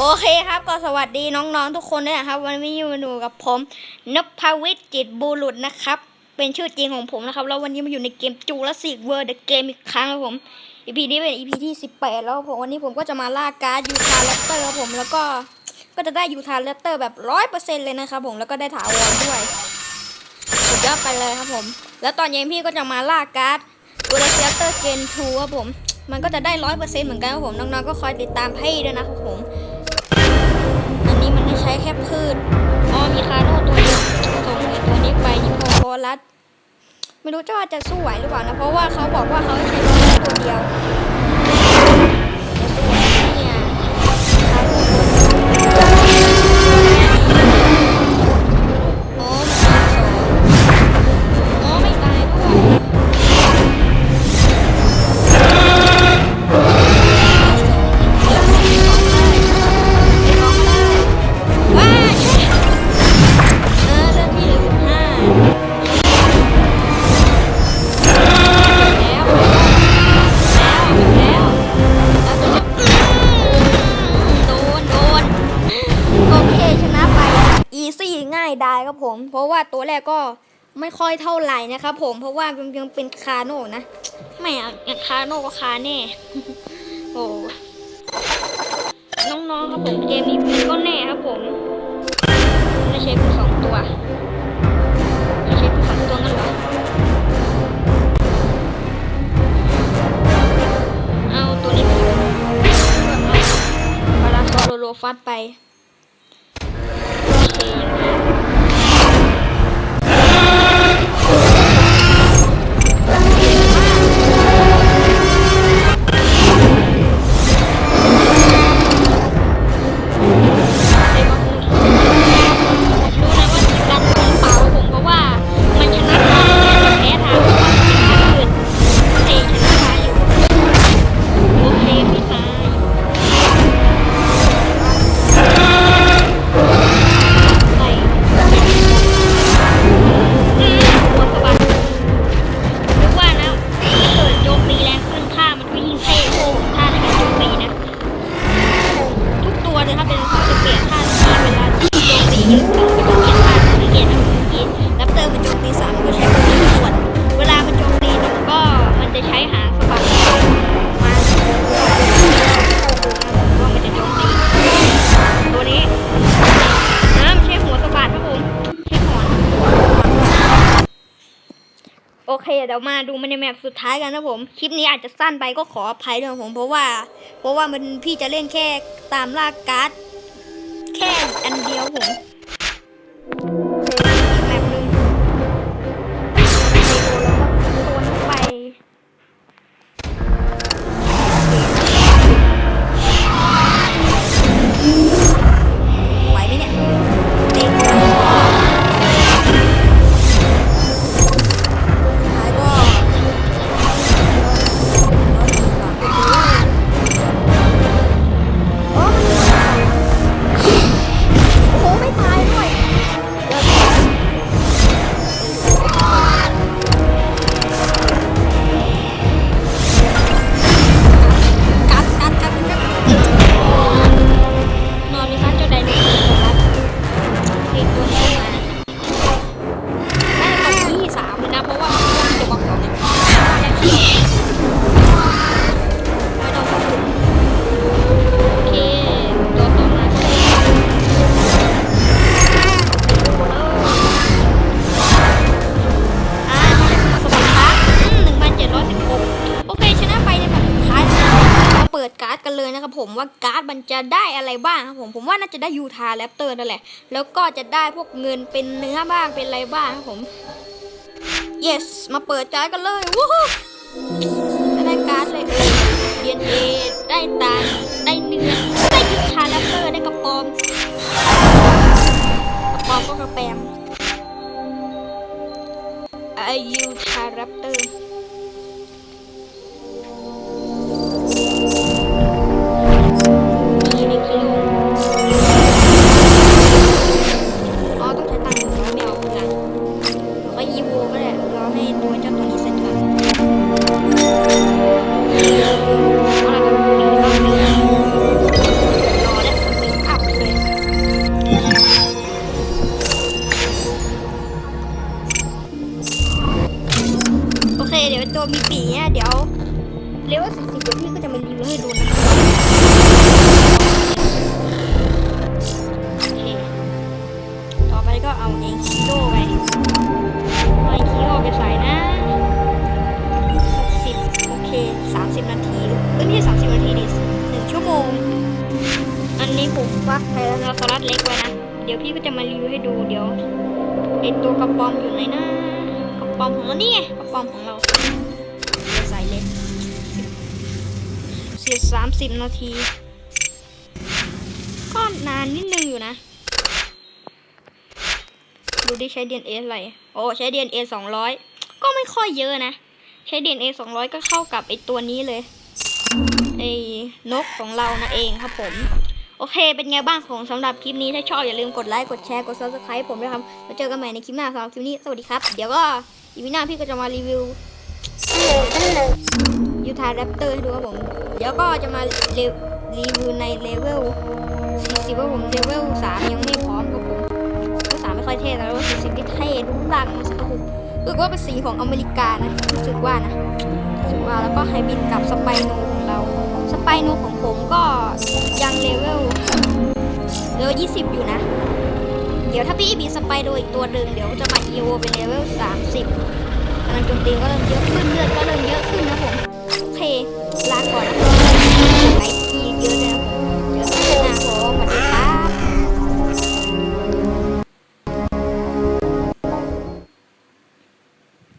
โอเคครับก็สวัสดีน้องๆทุกคนด้วยนะครับ วันนี้มาอยู่กับผมนพวิทย์จิตบูรุษนะครับ เป็นชื่อจริงของผมนะครับ แล้ววันนี้มาอยู่ในเกมจูราสิกเวิร์ดเกมอีกครั้งครับผม EP นี้เป็น EP ที่18แปดแล้วผมวันนี้ผมก็จะมาล่าการ์ดยูทาแรปเตอร์ครับผมแล้วก็ก็จะได้ยูทาแรปเตอร์แบบร้อยเปอร์เซ็นต์เลยนะครับผมแล้วก็ได้ถาวรด้วยสุดยอดไปเลยครับผม แล้วตอนเย็นพี่ก็จะมาล่าการ์ดดูราเซียเตอร์เกนทูครับผม มันก็จะได้ร้อยเปอร์เซ็นต์เหมือนกันครับผมน้องๆก็คอยติดตามให้ด้วยนะครับผม ช้แค่พืชอ๋อมีคาโน่ตัวนี้ส่งไอ้ตัวนี้ไปยิงพอโคลัสไม่รู้เจ้าจะสู้ไหวหรือเปล่านะเพราะว่าเขาบอกว่าเขาใช้โบลัสตัวเดียว ซี่ง่ายได้ครับผม เพราะว่าตัวแรกก็ไม่ค่อยเท่าไหร่นะครับผมเพราะว่ามันยังเป็นคาโน่นะไม่อะอย่างคาโน่ก็คาแน่โอ้น้องๆครับผมเกมนี้มันก็แน่ครับผมไม่ใช่ผู้สองตัวไม่ใช่ผู้สองตัวงั้นเหรอเอาตัวนี้ไปพาราซอโลโลฟัดไป โอเคเดี๋ยวมาดูมันในแมปสุดท้ายกันนะผม คลิปนี้อาจจะสั้นไปก็ขออภัยด้วยผม เพราะว่า เพราะว่ามันพี่จะเล่นแค่ตามลากการ์ดแค่อันเดียวผม ผมว่าการ์ดมันจะได้อะไรบ้างครับผมผมว่าน่าจะได้ยูทาแรปเตอร์นั่นแหละ แล้วก็จะได้พวกเงินเป็นเนื้อบ้างเป็นอะไรบ้างครับผม yes มาเปิดการ์ดกันเลยวู้ฮู้ได้การ์ดเลยเออเดียนเอได้ตาได้เนื้อได้ยุทธาแรปเตอร์ได้กระปอมกระปอมก็กระแปมอยุทาแรปเตอร์ เี้ยเดี๋ยวเลเวลสี่สิบเดี๋พี่ก็จะมารีวิวให้ดูนะโอเคต่อไปก็เอาเองคิโดไปเอาเองคิโดไปใส่นะสิบโอเคสามสิบนาทีเอ้ยนี่สามสิบนาทีดิหนึ่งชั่วโมง อันนี้ผมฟักไทรานอซอรัสเล็กไว้นะ เดี๋ยวพี่ก็จะมารีวิวให้ดูเดี๋ยวไอตัวกระป๋องอยู่ไหนนะกระป๋องของเรานี่ไงกระป๋องของเรา เสียสามสิบนาที ก็นานนิดนึงอยู่นะ ดูดิใช้ DNA อะไร โอ้ ใช้ DNA สองร้อยก็ไม่ค่อยเยอะนะ ใช้ DNA สองร้อยก็เข้ากับไอตัวนี้เลยไอ้นกของเรานะเองครับผม โอเค เป็นไงบ้างของสำหรับคลิปนี้ถ้าชอบอย่าลืมกดไลค์กดแชร์กด subscribe ผมด้วยครับแล้วเจอกันใหม่ในคลิปหน้าสำหรับคลิปนี้สวัสดีครับ เดี๋ยวก็อีพีหน้าพี่ก็จะมารีวิวยูทาแรปเตอร์ให้ดูครับผม เดี๋ยวก็จะมารีวิวในเลเวล40ว่าผมเลเวล3ยังไม่พร้อมครับผมเลเวล3ไม่ค่อยเท่แต่เลเวล40ที่เท่ดุดังครับผมรู้สึกว่าเป็นสีของอเมริกานะรู้สึกว่านะรู้สึกว่าแล้วก็ไฮบินกับสไปโนของเราสไปโนของผมก็ยังเลเวลเลเวล20 อยู่นะเดี๋ยวถ้าพี่มีสไปโดอีกตัวหนึ่งเดี๋ยวจะมาเอโวเป็นเลเวล30พลังโจมตีก็เริ่มเยอะขึ้นเลือดก็เริ่มเยอะขึ้นนะผม